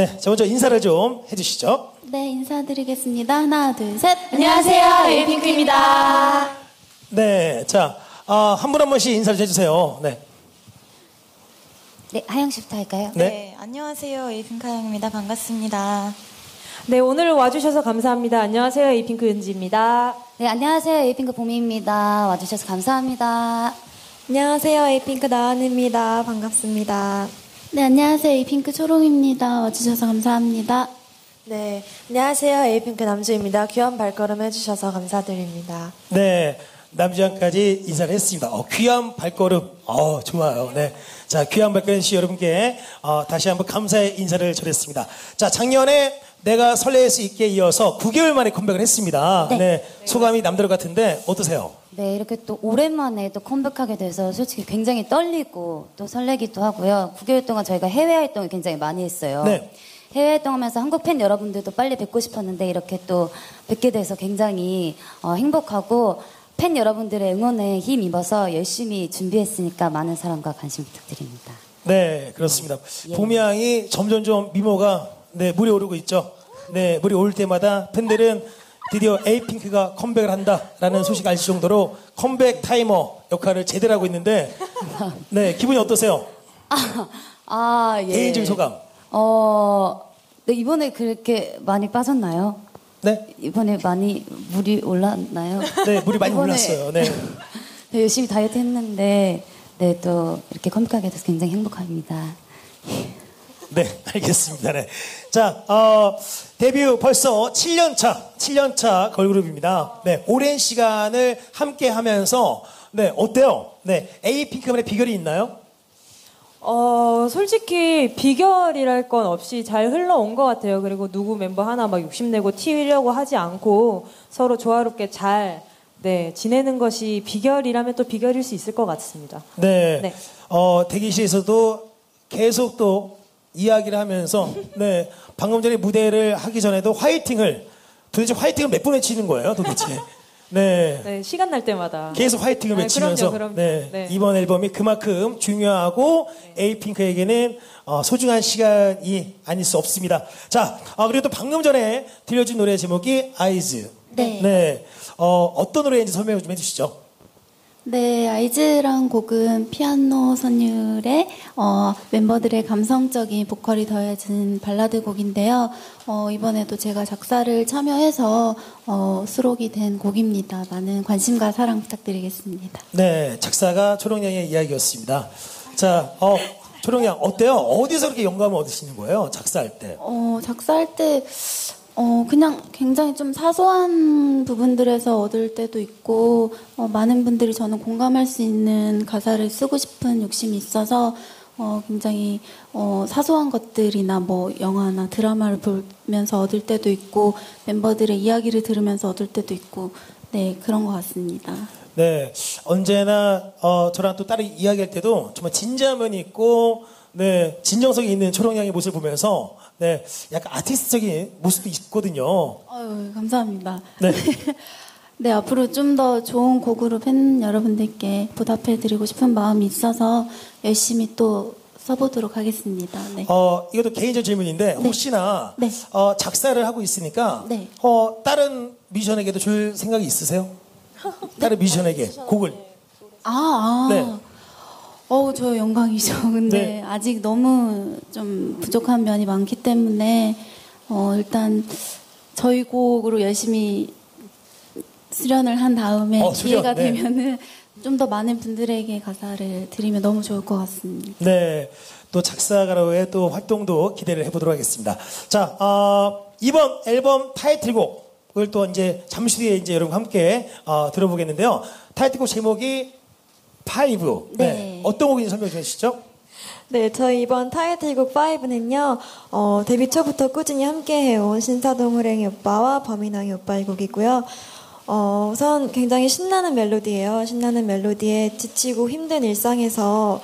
네, 자 먼저 인사를 좀 해주시죠. 네, 인사드리겠습니다. 하나, 둘, 셋. 안녕하세요, 에이핑크입니다. 네, 자, 아, 한분한 분씩 인사를 해주세요. 네. 네, 하영 씨부터 할까요? 네. 네, 안녕하세요, 에이핑크 하영입니다. 반갑습니다. 네, 오늘 와주셔서 감사합니다. 안녕하세요. 에이핑크 은지입니다. 네, 안녕하세요. 에이핑크 봄이입니다. 와주셔서 감사합니다. 안녕하세요, 에이핑크 나은입니다. 반갑습니다. 네, 안녕하세요. 에이핑크 초롱입니다. 와주셔서 감사합니다. 네, 안녕하세요. 에이핑크 남주입니다. 귀한 발걸음 해주셔서 감사드립니다. 네, 남주양까지 인사를 했습니다. 어, 귀한 발걸음. 어, 좋아요. 네. 자, 귀한 발걸음 씨 여러분께 어, 다시 한번 감사의 인사를 전했습니다. 자, 작년에 내가 설레일 수 있게 이어서 9개월 만에 컴백을 했습니다. 네. 네. 소감이 남들 같은데 어떠세요? 네, 이렇게 또 오랜만에 또 컴백하게 돼서 솔직히 굉장히 떨리고 또 설레기도 하고요. 9개월 동안 저희가 해외 활동을 굉장히 많이 했어요. 네. 해외 활동하면서 한국 팬 여러분들도 빨리 뵙고 싶었는데 이렇게 또 뵙게 돼서 굉장히 어, 행복하고 팬 여러분들의 응원에 힘입어서 열심히 준비했으니까 많은 사랑과 관심 부탁드립니다. 네, 그렇습니다. 예. 봄이양이 점점 점 미모가 네, 물이 오르고 있죠. 네, 물이 오를 때마다 팬들은 드디어 에이핑크가 컴백을 한다라는 소식 알 정도로 컴백 타이머 역할을 제대로 하고 있는데 네, 기분이 어떠세요? 아, 아 예. 개인적인 소감. 어, 네, 이번에 그렇게 많이 빠졌나요? 네? 이번에 많이 물이 올랐나요? 네, 물이 많이 올랐어요. 네. 네, 열심히 다이어트 했는데, 네, 또 이렇게 컴백하게 돼서 굉장히 행복합니다. 네, 알겠습니다. 네. 자, 어, 데뷔 벌써 7년 차, 7년 차 걸그룹입니다. 네, 오랜 시간을 함께 하면서, 네, 어때요? 네, 에이핑크만의 비결이 있나요? 어, 솔직히 비결이랄 건 없이 잘 흘러온 것 같아요. 그리고 누구 멤버 하나 막 욕심내고 튀려고 하지 않고 서로 조화롭게 잘, 네, 지내는 것이 비결이라면 또 비결일 수 있을 것 같습니다. 네. 네. 어, 대기실에서도 계속 또 이야기를 하면서, 네. 방금 전에 무대를 하기 전에도 화이팅을, 도대체 화이팅을 몇 번 외치는 거예요, 도대체. 네. 네, 시간 날 때마다. 계속 화이팅을 네, 외치면서 그럼요, 그럼요. 네, 네. 이번 앨범이 그만큼 중요하고 에이핑크에게는 어, 소중한 시간이 아닐 수 없습니다. 자, 아, 그리고 또 방금 전에 들려준 노래 제목이 아이즈. 네. 네. 어, 어떤 노래인지 설명을 좀 해주시죠. 네, 아이즈란 곡은 피아노 선율에 어, 멤버들의 감성적인 보컬이 더해진 발라드 곡인데요. 어, 이번에도 제가 작사를 참여해서 어, 수록이 된 곡입니다. 많은 관심과 사랑 부탁드리겠습니다. 네, 작사가 초롱양의 이야기였습니다. 자, 어, 초롱양 어때요? 어디서 그렇게 영감을 얻으시는 거예요? 작사할 때? 어, 작사할 때, 어, 그냥 굉장히 좀 사소한 부분들에서 얻을 때도 있고, 어, 많은 분들이 저는 공감할 수 있는 가사를 쓰고 싶은 욕심이 있어서, 어, 굉장히, 어, 사소한 것들이나 뭐, 영화나 드라마를 보면서 얻을 때도 있고, 멤버들의 이야기를 들으면서 얻을 때도 있고, 네, 그런 것 같습니다. 네, 언제나 어, 저랑 또 다른 이야기할 때도 정말 진지함은 있고, 네, 진정성이 있는 초롱양의 모습을 보면서, 네, 약간 아티스트적인 모습도 있거든요. 아유, 감사합니다. 네. 네, 앞으로 좀 더 좋은 곡으로 팬 여러분들께 보답해드리고 싶은 마음이 있어서 열심히 또 써보도록 하겠습니다. 네. 어, 이것도 개인적 질문인데, 혹시나 네. 어, 작사를 하고 있으니까, 네. 어, 다른 뮤지션에게도 줄 생각이 있으세요? 다른 뮤지션에게 곡을. 아, 아. 네. 어우, 저 영광이죠. 근데 네. 아직 너무 좀 부족한 면이 많기 때문에, 어, 일단 저희 곡으로 열심히 수련을 한 다음에 어, 수련, 기회가 네. 되면은 좀 더 많은 분들에게 가사를 드리면 너무 좋을 것 같습니다. 네. 또 작사가로의 또 활동도 기대를 해보도록 하겠습니다. 자, 어, 이번 앨범 타이틀곡을 또 이제 잠시 뒤에 이제 여러분 함께 어, 들어보겠는데요. 타이틀곡 제목이 파이브. 네. 어떤 곡인지 설명 좀 해주시죠. 네, 저희 이번 타이틀곡 5는요, 어, 데뷔 초부터 꾸준히 함께 해온 신사동 호랭이 오빠와 범인왕이 오빠의 곡이고요. 어, 우선 굉장히 신나는 멜로디예요. 신나는 멜로디에 지치고 힘든 일상에서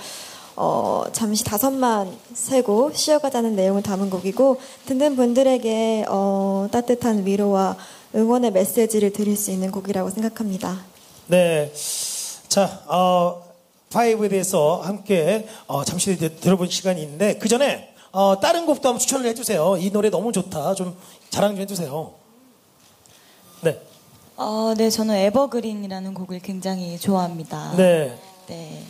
어, 잠시 다섯만 세고 쉬어가자는 내용을 담은 곡이고 듣는 분들에게 어, 따뜻한 위로와 응원의 메시지를 드릴 수 있는 곡이라고 생각합니다. 네. 자, 어, 파이브에 대해서 함께 어, 잠시 뒤에 들어본 시간이 있는데 그 전에 어, 다른 곡도 한번 추천을 해주세요. 이 노래 너무 좋다. 좀 자랑 좀 해주세요. 네. 어, 네, 저는 에버그린이라는 곡을 굉장히 좋아합니다. 네. 네.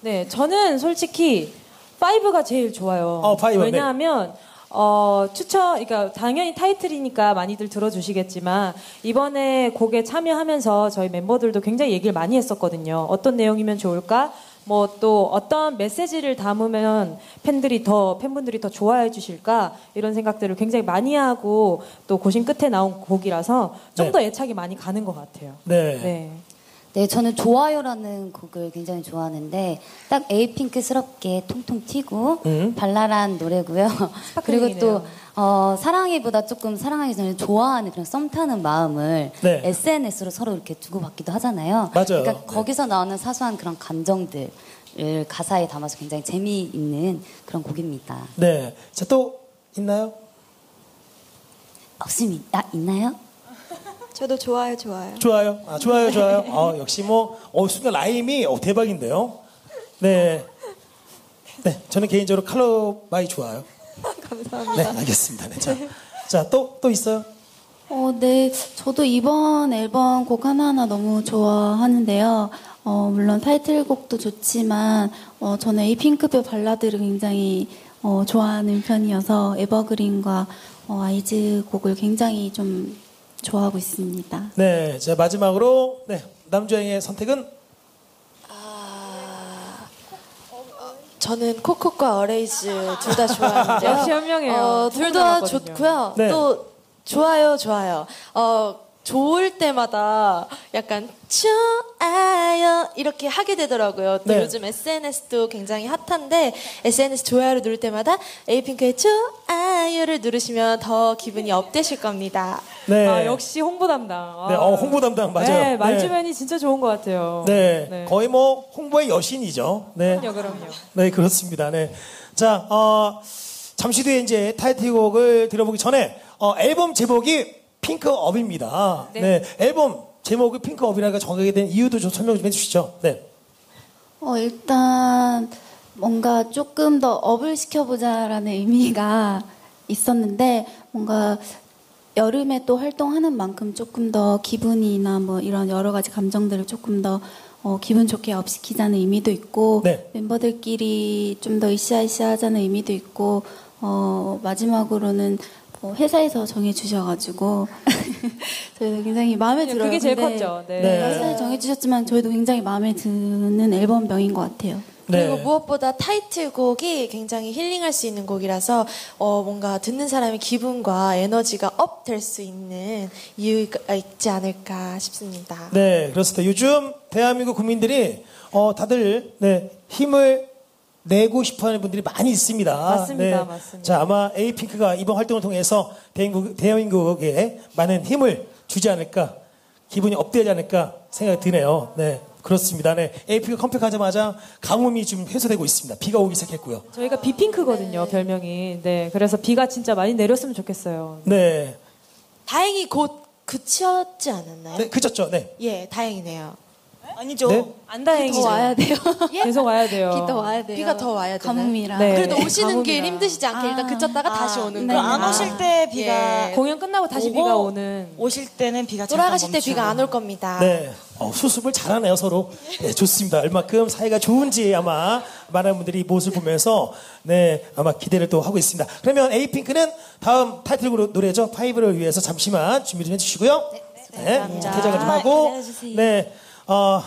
네, 저는 솔직히 5가 제일 좋아요. 어, 파이브, 네. 왜냐하면 어, 추천, 그러니까 당연히 타이틀이니까 많이들 들어주시겠지만 이번에 곡에 참여하면서 저희 멤버들도 굉장히 얘기를 많이 했었거든요. 어떤 내용이면 좋을까? 뭐 또 어떤 메시지를 담으면 팬들이 더 팬분들이 더 좋아해 주실까 이런 생각들을 굉장히 많이 하고 또 고심 끝에 나온 곡이라서 좀 네. 더 애착이 많이 가는 것 같아요. 네. 네. 네, 저는 좋아요라는 곡을 굉장히 좋아하는데 딱 에이핑크스럽게 통통 튀고 음. 발랄한 노래고요. 그리고 또. 어, 사랑해보다 조금 사랑하기 전에 좋아하는 그런 썸 타는 마음을 네. SNS로 서로 이렇게 주고받기도 하잖아요. 맞아요. 그러니까 네. 거기서 나오는 사소한 그런 감정들을 가사에 담아서 굉장히 재미있는 그런 곡입니다. 네. 자, 또 있나요? 없습니다. 아, 있나요? 저도 좋아요, 좋아요. 좋아요. 아, 좋아요, 좋아요. 아, 역시 뭐, 어, 순간 라임이 어, 대박인데요. 네. 네, 저는 개인적으로 칼로바이 좋아요. 감사합니다. 네, 알겠습니다. 네, 자, 자, 또, 또 있어요? 어, 네. 저도 이번 앨범 곡 하나하나 너무 좋아하는데요. 어, 물론 타이틀곡도 좋지만, 어, 저는 에이핑크별 발라드를 굉장히 어, 좋아하는 편이어서 에버그린과 어, 아이즈 곡을 굉장히 좀 좋아하고 있습니다. 네, 자, 마지막으로, 네, 남주행의 선택은? 저는 코코과 어레이즈 둘 다 좋아하는데요. 역시 현명해요. 어, 둘 코코 다 나왔거든요. 좋고요. 네. 또 좋아요, 좋아요. 어, 좋을 때마다 약간 좋아요 이렇게 하게 되더라고요. 또 네. 요즘 SNS도 굉장히 핫한데 SNS 좋아요를 누를 때마다 에이핑크의 좋아요를 누르시면 더 기분이 업되실 겁니다. 네. 아, 역시 홍보 담당. 아. 네, 어, 홍보 담당, 맞아요. 네, 네. 말주변이 진짜 좋은 것 같아요. 네, 거의 뭐, 홍보의 여신이죠. 네. 그럼요, 그럼요. 네, 그렇습니다. 네. 자, 어, 잠시 뒤에 이제 타이틀곡을 들어보기 전에, 어, 앨범 제목이 핑크업입니다. 네. 앨범 제목이 핑크업이라고 정하게 된 이유도 좀 설명 좀 해주시죠. 네. 어, 일단 뭔가 조금 더 업을 시켜보자라는 의미가 있었는데 뭔가 여름에 또 활동하는 만큼 조금 더 기분이나 뭐 이런 여러 가지 감정들을 조금 더 어, 기분 좋게 업시키자는 의미도 있고 네. 멤버들끼리 좀 더 으쌰으쌰하자는 의미도 있고 어, 마지막으로는 어, 회사에서 정해주셔가지고 저희도 굉장히 마음에 그게 들어요. 제일 근데 컸죠. 네. 네. 회사에 정해주셨지만 저희도 굉장히 마음에 드는 앨범명인 것 같아요. 그리고 네. 무엇보다 타이틀곡이 굉장히 힐링할 수 있는 곡이라서 어, 뭔가 듣는 사람의 기분과 에너지가 업 될 수 있는 이유가 있지 않을까 싶습니다. 네, 그렇습니다. 요즘 대한민국 국민들이 어, 다들 네, 힘을 내고 싶어하는 분들이 많이 있습니다. 맞습니다, 네. 맞습니다. 자, 아마 에이핑크가 이번 활동을 통해서 대한민국, 대한민국에 많은 힘을 주지 않을까, 기분이 업되지 않을까 생각이 드네요. 네, 그렇습니다. 네, 에이핑크 컴팩하자마자 가뭄이 좀 해소되고 있습니다. 비가 오기 시작했고요. 저희가 비핑크거든요, 별명이. 네, 그래서 비가 진짜 많이 내렸으면 좋겠어요. 네, 다행히 곧 그쳤지 않았나요? 네, 그쳤죠. 네, 예, 다행이네요. 아니죠. 네. 안 다행이죠. 더 와야 돼요. 계속 와야 돼요. 비 더 와야 돼요. 비가 더 와야 되나요? 가뭄이라. 네. 그래도 오시는 길 가뭄이라. 힘드시지 않게 일단 그쳤다가 다시 오는 네. 거. 안 오실 때 비가 예. 공연 끝나고 다시 오고 비가 오는. 오실 때는 비가 돌아가실 때. 비가 안 올 겁니다. 네. 어, 수습을 잘하네요, 서로. 네, 좋습니다. 얼마큼 사이가 좋은지 아마 많은 분들이 이 모습을 보면서 네, 아마 기대를 또 하고 있습니다. 그러면 에이핑크는 다음 타이틀곡 노래죠. 파이브를 위해서 잠시만 준비 좀 해주시고요. 네. 퇴장을 좀 하고. 네. 어,